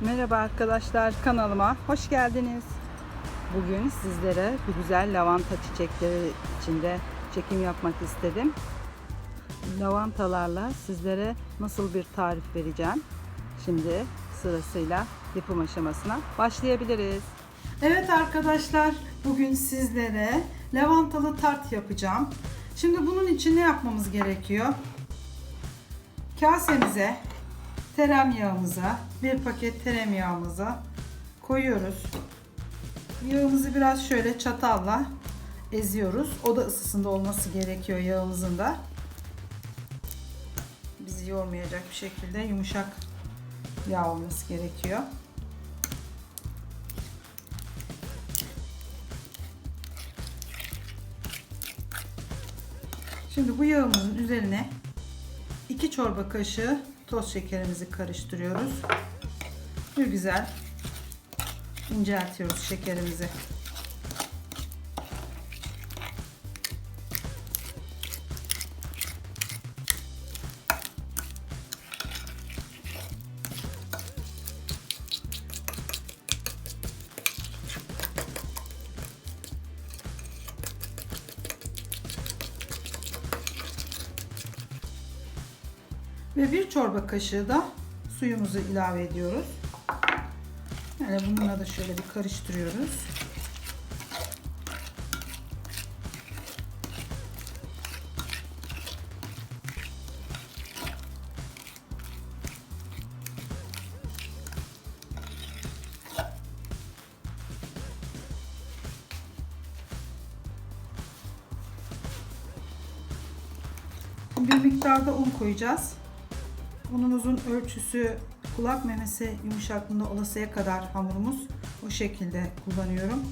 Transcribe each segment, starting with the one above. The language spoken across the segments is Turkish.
Merhaba arkadaşlar kanalıma hoş geldiniz. Bugün sizlere bir güzel lavanta çiçekleri içinde çekim yapmak istedim. Lavantalarla sizlere nasıl bir tarif vereceğim. Şimdi sırasıyla yapım aşamasına başlayabiliriz. Evet arkadaşlar bugün sizlere lavantalı tart yapacağım. Şimdi bunun için ne yapmamız gerekiyor? Kasemize tereyağımıza bir paket tereyağımıza koyuyoruz. Yağımızı biraz şöyle çatalla eziyoruz. Oda ısısında olması gerekiyor yağımızın da. Bizi yormayacak bir şekilde yumuşak yağ olması gerekiyor. Şimdi bu yağımızın üzerine 2 çorba kaşığı toz şekerimizi karıştırıyoruz. Bir güzel inceltiyoruz şekerimizi. Ve bir çorba kaşığı da suyumuzu ilave ediyoruz. Yani bununla da şöyle bir karıştırıyoruz. Bir miktarda un koyacağız. Unumuzun ölçüsü kulak memesi yumuşaklığında olasıya kadar hamurumuz. O şekilde kullanıyorum.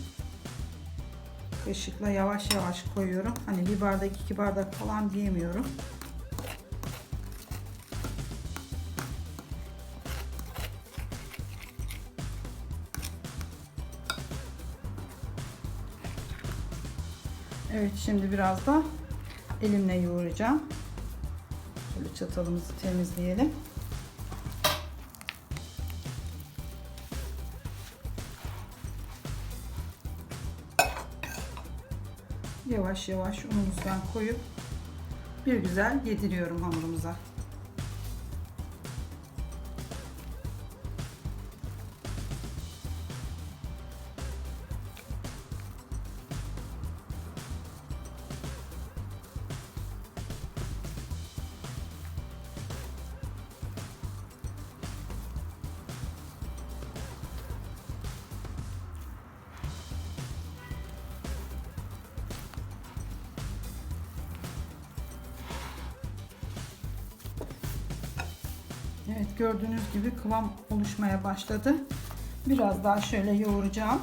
Kaşıkla yavaş yavaş koyuyorum. Hani bir bardak iki bardak falan diyemiyorum. Evet şimdi biraz da elimle yoğuracağım. Çatalımızı temizleyelim. Yavaş yavaş unumuzdan koyup bir güzel yediriyorum hamurumuza. Evet gördüğünüz gibi kıvam oluşmaya başladı. Biraz daha şöyle yoğuracağım.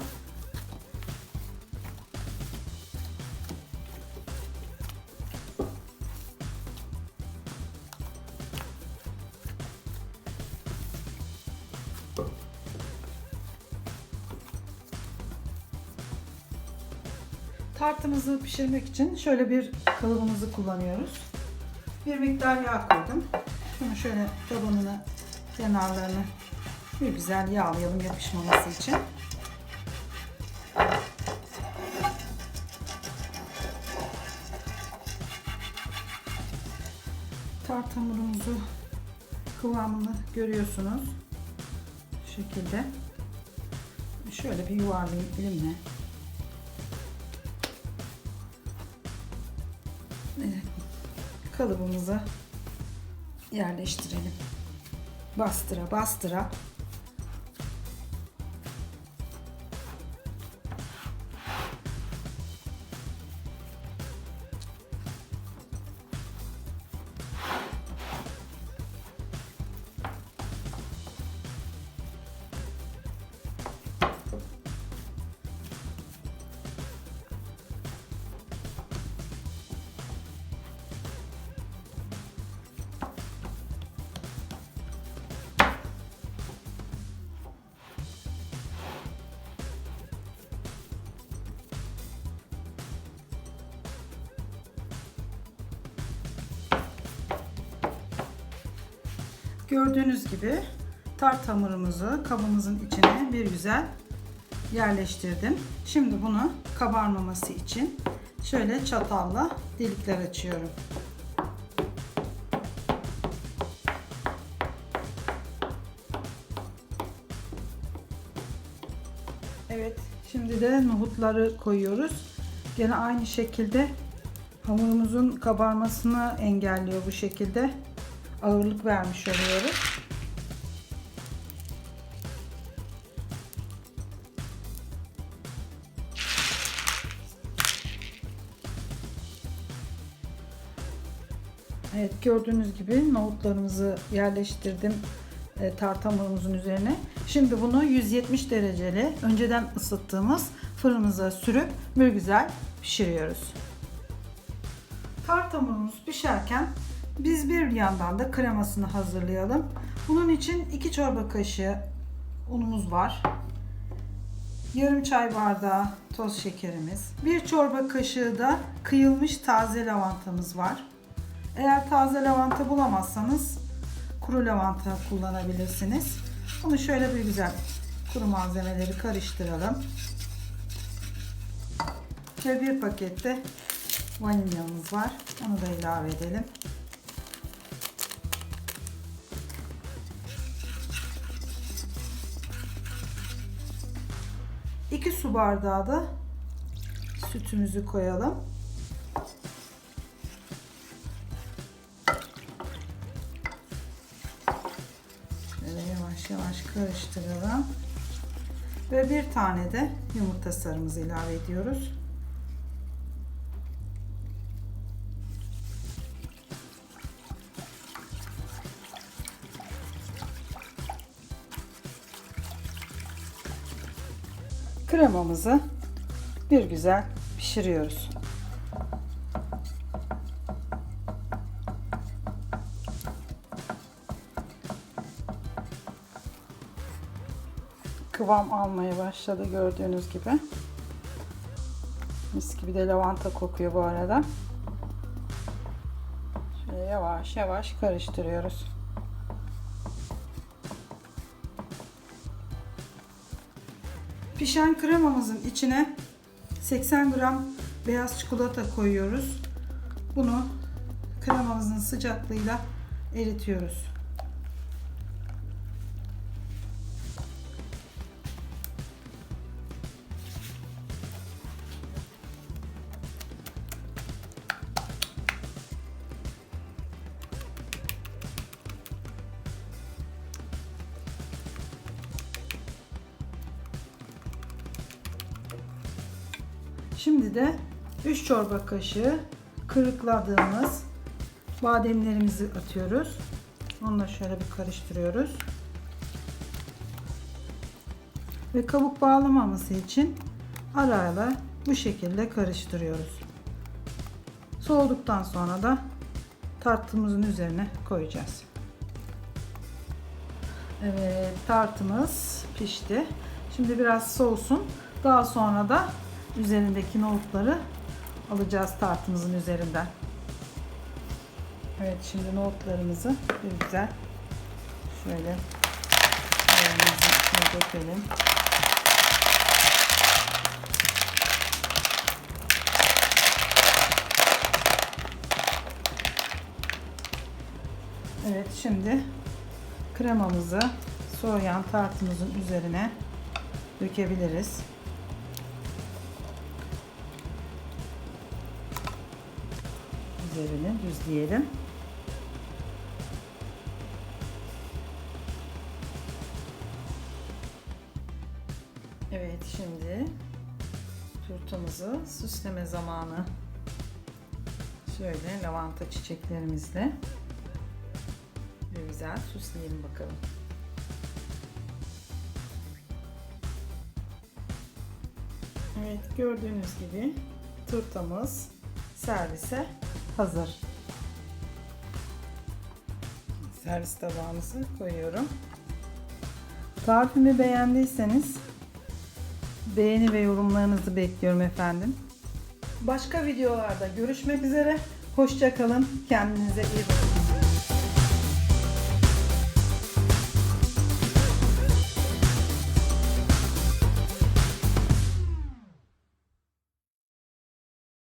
Tartımızı pişirmek için şöyle bir kalıbımızı kullanıyoruz. Bir miktar yağ koydum. Şunu şöyle tabanını, kenarlarını bir güzel yağlayalım yapışmaması için. Tart hamurumuzu kıvamını görüyorsunuz. Bu şekilde. Şöyle bir yuvarlayayım elimle. Evet. Kalıbımızı yerleştirelim. Bastıra bastıra. Gördüğünüz gibi tart hamurumuzu kabımızın içine bir güzel yerleştirdim. Şimdi bunu kabarmaması için şöyle çatalla delikler açıyorum. Evet, şimdi de nohutları koyuyoruz. Gene aynı şekilde hamurumuzun kabarmasını engelliyor bu şekilde. Ağırlık vermiş oluyoruz. Evet gördüğünüz gibi nohutlarımızı yerleştirdim e, tart hamurumuzun üzerine. Şimdi bunu 170 dereceli önceden ısıttığımız fırınımıza sürüp bir güzel pişiriyoruz. Tart hamurumuz pişerken biz bir yandan da kremasını hazırlayalım. Bunun için 2 çorba kaşığı unumuz var. Yarım çay bardağı toz şekerimiz. 1 çorba kaşığı da kıyılmış taze lavantamız var. Eğer taze lavanta bulamazsanız kuru lavanta kullanabilirsiniz. Bunu şöyle bir güzel kuru malzemeleri karıştıralım. Ve bir pakette vanilyamız var. Onu da ilave edelim. Su bardağı da sütümüzü koyalım. Şöyle yavaş yavaş karıştıralım. Ve bir tane de yumurta sarımızı ilave ediyoruz. Kremamızı bir güzel pişiriyoruz. kıvam almaya başladı gördüğünüz gibi. Mis gibi de lavanta kokuyor bu arada. Şöyle yavaş yavaş karıştırıyoruz. Pişen kremamızın içine 80 gram beyaz çikolata koyuyoruz. Bunu kremamızın sıcaklığıyla eritiyoruz. Şimdi de 3 çorba kaşığı kırıkladığımız bademlerimizi atıyoruz. Onunla şöyle bir karıştırıyoruz. Ve kabuk bağlamaması için ara bu şekilde karıştırıyoruz. Soğuduktan sonra da tartımızın üzerine koyacağız. Evet tartımız pişti. Şimdi biraz soğusun. Daha sonra da üzerindeki nohutları alacağız tartımızın üzerinden. Evet şimdi nohutlarımızı bir güzel şöyle yağımızın içine dökelim. Evet şimdi kremamızı soğuyan tartımızın üzerine dökebiliriz. Üzerine düzleyelim. Evet şimdi turtamızı süsleme zamanı. Şöyle lavanta çiçeklerimizle güzel süsleyelim bakalım. Evet gördüğünüz gibi turtamız servise hazır. Servis tabağımızı koyuyorum. Tarifimi beğendiyseniz beğeni ve yorumlarınızı bekliyorum efendim. Başka videolarda görüşmek üzere. Hoşçakalın. Kendinize iyi bakın.